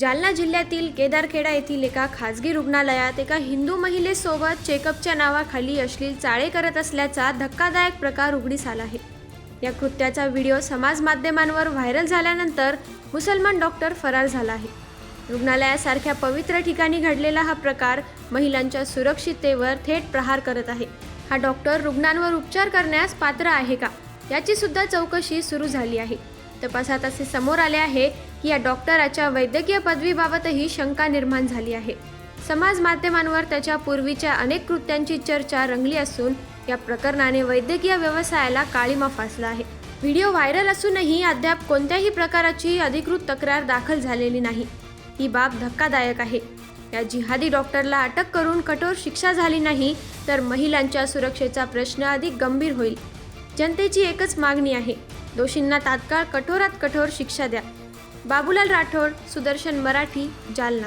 जालना जिल्ह्यातील केदारखेडा येथील एका खासगी रुग्णालयात एका हिंदू महिलेसोबत चेकअपच्या नावाखाली अश्लील चाळे करत असल्याचा धक्कादायक प्रकार उघडीस आला आहे. या कृत्याचा व्हिडिओ समाज माध्यमांवर व्हायरल झाल्यानंतर मुसलमान डॉक्टर फरार झाला आहे. रुग्णालयासारख्या पवित्र ठिकाणी घडलेला हा प्रकार महिलांच्या सुरक्षिततेवर थेट प्रहार करत आहे. हा डॉक्टर रुग्णांवर उपचार करण्यास पात्र आहे का? याची सुद्धा चौकशी सुरू झाली आहे. तपासात असे समोर आले आहे की या डॉक्टराच्या वैद्यकीय पदवीबाबतही शंका निर्माण झाली आहे. समाज माध्यमांवर त्याच्या पूर्वीच्या अनेक कृत्यांची चर्चा रंगली असून या प्रकरणाने वैद्यकीय व्यवसायाला काळीमा फासला आहे. व्हिडिओ व्हायरल असूनही अद्याप कोणत्याही प्रकाराची अधिकृत तक्रार दाखल झालेली नाही. ही बाब धक्कादायक आहे. या जिहादी डॉक्टरला अटक करून कठोर शिक्षा झाली नाही तर महिलांच्या सुरक्षेचा प्रश्न अधिक गंभीर होईल. जनतेची एकच मागणी आहे. दोषींना तात्काळ कठोरात कठोर शिक्षा द्या. बाबूलाल राठोड सुदर्शन मराठी जालना.